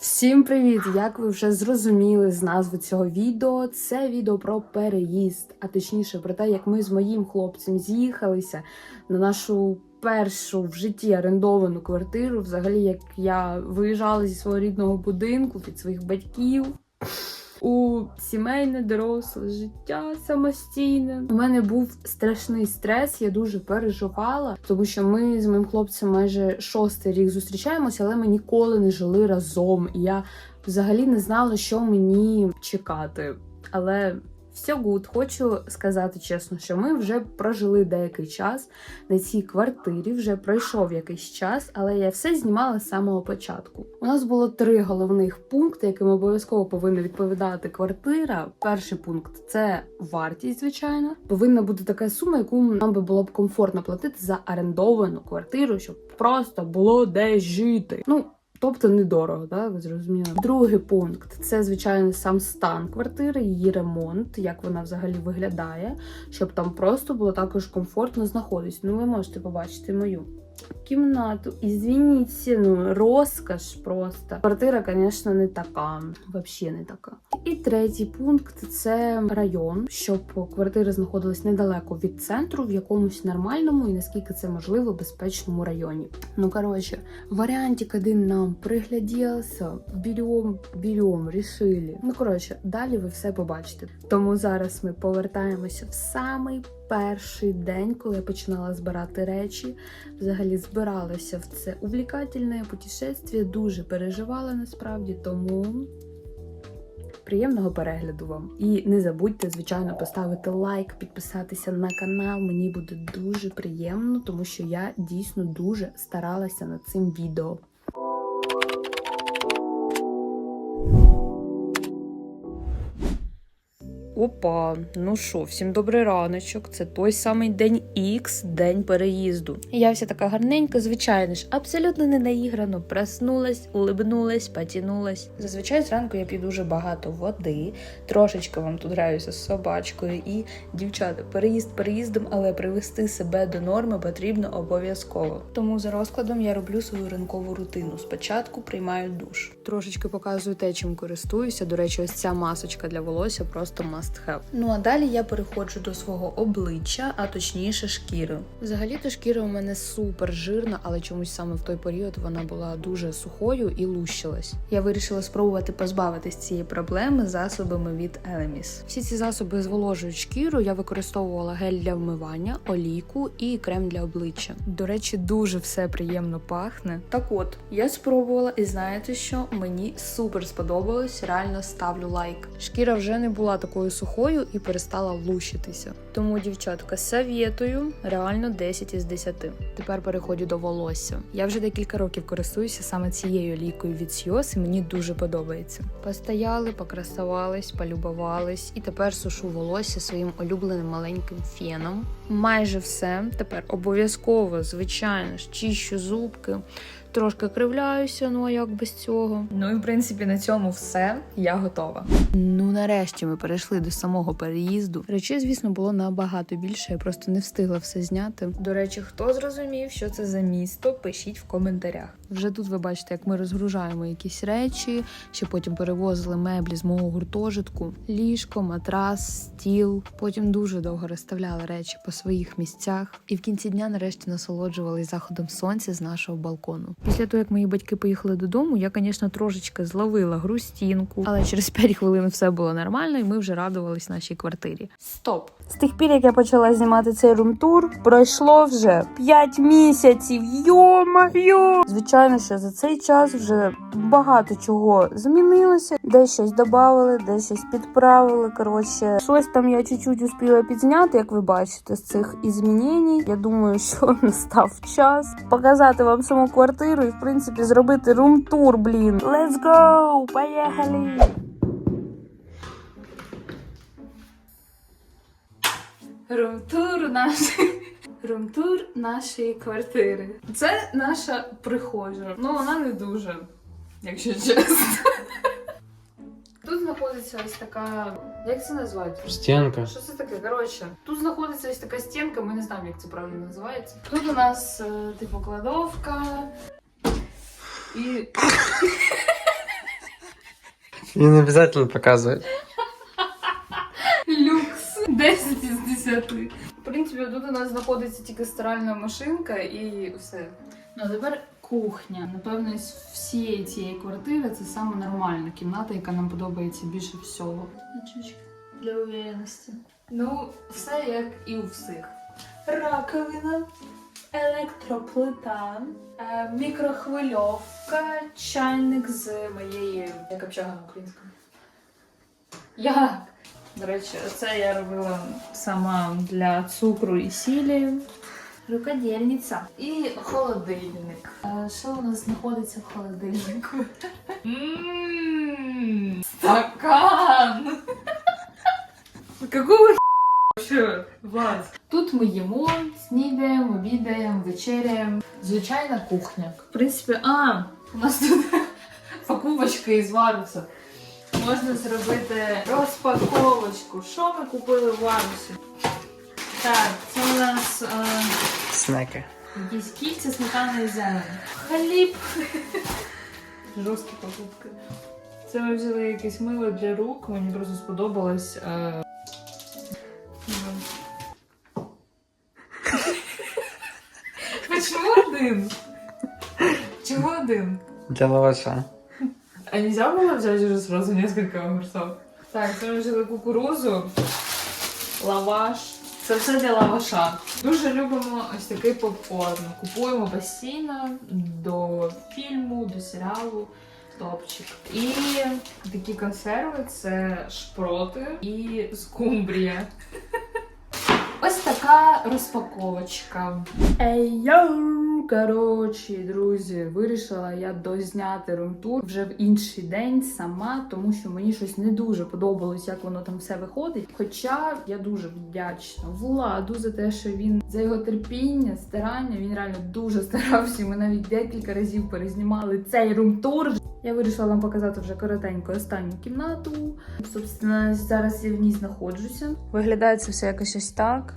Всім привіт! Як ви вже зрозуміли з назви цього відео, це відео про переїзд, а точніше про те, як ми з моїм хлопцем з'їхалися на нашу першу в житті орендовану квартиру. Взагалі, як я виїжджала зі свого рідного будинку від своїх батьків. У сімейне доросле життя самостійне. У мене був страшний стрес, я дуже переживала, тому що ми з моїм хлопцем майже шостий рік зустрічаємося, але ми ніколи не жили разом. І я взагалі не знала, що мені чекати. Але все гуд, хочу сказати чесно, що ми вже прожили деякий час на цій квартирі, вже пройшов якийсь час, але я все знімала з самого початку. У нас було три головних пункти, яким обов'язково повинна відповідати квартира. Перший пункт це вартість, звичайно. Повинна бути така сума, яку нам би було б комфортно платити за орендовану квартиру, щоб просто було де жити. Ну. Тобто недорого, да? ви зрозуміли. Другий пункт це звичайно сам стан квартири, її ремонт, як вона взагалі виглядає, щоб там просто було також комфортно знаходитись. Ну, ви можете побачити мою кімнату. Звініться, ну розкаш просто. Квартира, звісно, не така, взагалі не така. І третій пункт це район, щоб квартира знаходилась недалеко від центру, в якомусь нормальному і наскільки це можливо безпечному районі. Ну коротше, варіантик один нам приглядівся, берем, берем, рішили. Ну коротше, далі ви все побачите. Тому зараз ми повертаємося в самий перший день, коли я починала збирати речі. Взагалі збиралася в це увлікательне путешествие, дуже переживала насправді, тому. Приємного перегляду вам. І не забудьте, звичайно, поставити лайк, підписатися на канал. Мені буде дуже приємно, тому що я дійсно дуже старалася над цим відео. Опа, ну що, всім добрий раночок. Це той самий день Х, день переїзду. Я вся така гарненька, звичайно ж, абсолютно не наіграно. Проснулась, улибнулась, потянулась. Зазвичай зранку я п'ю дуже багато води, трошечки вам тут граюся з собачкою. І, дівчата, переїзд переїздом, але привести себе до норми потрібно обов'язково. Тому за розкладом я роблю свою ранкову рутину. Спочатку приймаю душ. Трошечки показую те, чим користуюся. До речі, ось ця масочка для волосся просто must have. Ну а далі я переходжу до свого обличчя, а точніше шкіри. Взагалі-то шкіра у мене супер жирна, але чомусь саме в той період вона була дуже сухою і лущилась. Я вирішила спробувати позбавитись цієї проблеми засобами від Elemis. Всі ці засоби зволожують шкіру. Я використовувала гель для вмивання, олійку і крем для обличчя. До речі, дуже все приємно пахне. Так от, я спробувала, і знаєте що? Мені супер сподобалось. Реально ставлю лайк. Шкіра вже не була такою сухою і перестала лущитися. Тому, дівчатка, совєтую, реально 10 із 10. Тепер переходжу до волосся. Я вже декілька років користуюся саме цією лікою від Сьос, і мені дуже подобається. Постояли, покрасувались, полюбувались, і тепер сушу волосся своїм улюбленим маленьким феном. Майже все. Тепер обов'язково, звичайно чищу зубки. Трошки кривляюся, ну а як без цього. Ну і в принципі на цьому все. Я готова. Ну нарешті ми перейшли до самого переїзду. Речей, звісно, було набагато більше. Я просто не встигла все зняти. До речі, хто зрозумів, що це за місто, пишіть в коментарях. Вже тут ви бачите, як ми розгружаємо якісь речі, ще потім перевозили меблі з мого гуртожитку, ліжко, матрас, стіл. Потім дуже довго розставляли речі по своїх місцях. І в кінці дня нарешті насолоджувалися заходом сонця з нашого балкону. Після того, як мої батьки поїхали додому, я, звісно, трошечки зловила грустінку, але через 5 хвилин все було нормально, і ми вже радувались нашій квартирі. Стоп! З тих пір, як я почала знімати цей румтур, пройшло вже 5 місяців. Йо-майо! Звичайно, що за цей час вже багато чого змінилося. Десь щось додали, десь щось підправили. Коротше, щось там я чуть-чуть успіла підзняти, як ви бачите, з цих ізмінень. Я думаю, що настав час показати вам саму квартиру і, в принципі, зробити румтур, блін. Let's go! Поїхали! Румтур нашої румтур нашої квартири. Це наша прихожа. Ну вона не дуже, якщо чесно. Тут знаходиться ось така. Як це назвати? Стенка. Що це таке? Коротше, тут знаходиться ось така стінка, ми не знаємо, як це правильно називається. Тут у нас е, типу кладовка і. И не обязательно показывать. Люкс 10 із 10. В принципі, тут у нас знаходиться тільки стиральна машинка і все. Ну а тепер кухня. Напевно, з всієї цієї квартири це саме нормальна кімната, яка нам подобається більше всього. Очечки для уверенності. Ну, все як і у всіх. Раковина, електроплита, е, мікрохвильовка, чайник з моєї як общага на українському. Як? До речі, це я робила сама для цукру і сілі. Рукодільниця і холодильник. Е, Що у нас знаходиться в холодильнику? Ммм, Стакан! Какого Що, Влад? Тут ми їмо, снідаємо, обідаємо, вечеряємо. Звичайна кухня. В принципі, а, у нас тут покупочка із варуса. Можна зробити розпаковочку. Що ми купили в варусі? Так, це у нас е, Снеки. якісь кільця, сметана і зелень. Хліб. Жорсткі покупки. Це ми взяли якесь мило для рук, мені просто сподобалось. Е... Почему один? Чего один? Для лаваша. А нельзя было взять уже сразу несколько огурцов? Так, це ми взяли кукурузу, лаваш. Це все для лаваша. Дуже любимо ось такий попкорн. Купуємо постійно до фільму, до серіалу. Топчик. І такі консерви це шпроти і скумбрія. Ось така розпаковочка. Ей йоу! Коротше, друзі, вирішила я дозняти румтур вже в інший день сама, тому що мені щось не дуже подобалось, як воно там все виходить. Хоча я дуже вдячна владу за те, що він за його терпіння, старання, він реально дуже старався. Ми навіть декілька разів перезнімали цей румтур. Я вирішила вам показати вже коротенько останню кімнату. Собственно, зараз я в ній знаходжуся. Виглядає це все якось ось так.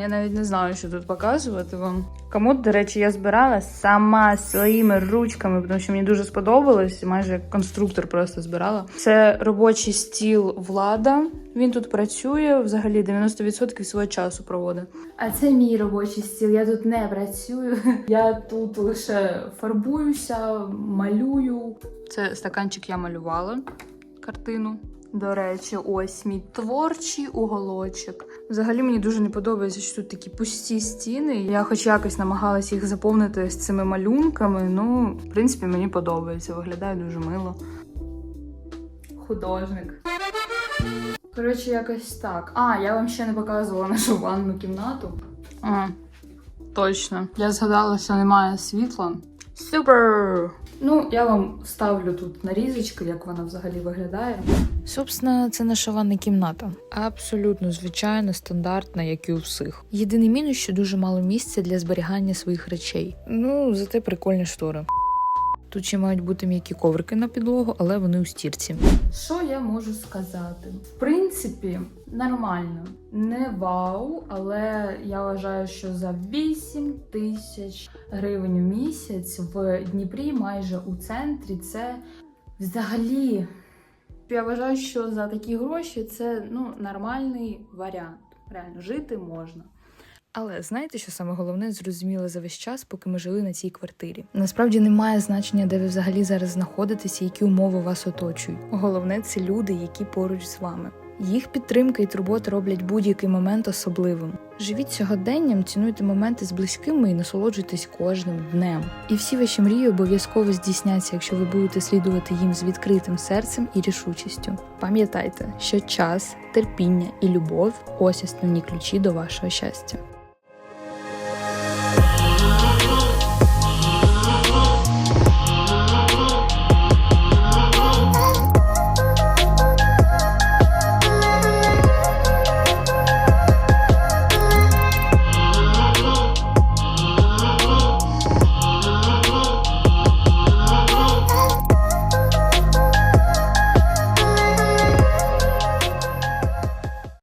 Я навіть не знаю, що тут показувати вам. Комод, до речі, я збирала сама своїми ручками, тому що мені дуже сподобалось. Майже як конструктор просто збирала. Це робочий стіл влада. Він тут працює взагалі 90% свого часу проводить. А це мій робочий стіл. Я тут не працюю. Я тут лише фарбуюся, малюю. Це стаканчик я малювала картину. До речі, ось мій творчий уголочок. Взагалі мені дуже не подобається, що тут такі пусті стіни. Я хоч якось намагалася їх заповнити з цими малюнками. Ну, в принципі, мені подобається. Виглядає дуже мило. Художник. Коротше, якось так. А, я вам ще не показувала нашу ванну кімнату. А, точно. Я згадала, що немає світла. Супер! Ну, я вам вставлю тут нарізочки, як вона взагалі виглядає. Собственно, це наша ванна кімната. Абсолютно звичайна, стандартна, як і у всіх. Єдиний мінус, що дуже мало місця для зберігання своїх речей. Ну, зате прикольні штори. Тут ще мають бути м'які коврики на підлогу, але вони у стірці. Що я можу сказати? В принципі, нормально. Не вау, але я вважаю, що за 8 тисяч гривень у місяць в Дніпрі, майже у центрі, це взагалі. Я вважаю, що за такі гроші це ну, нормальний варіант. Реально жити можна. Але знаєте, що саме головне зрозуміло за весь час, поки ми жили на цій квартирі. Насправді немає значення, де ви взагалі зараз знаходитеся, які умови вас оточують. Головне це люди, які поруч з вами. Їх підтримка і турбота роблять будь-який момент особливим. Живіть сьогоденням, цінуйте моменти з близькими і насолоджуйтесь кожним днем. І всі ваші мрії обов'язково здійсняться, якщо ви будете слідувати їм з відкритим серцем і рішучістю. Пам'ятайте, що час, терпіння і любов ось основні ключі до вашого щастя.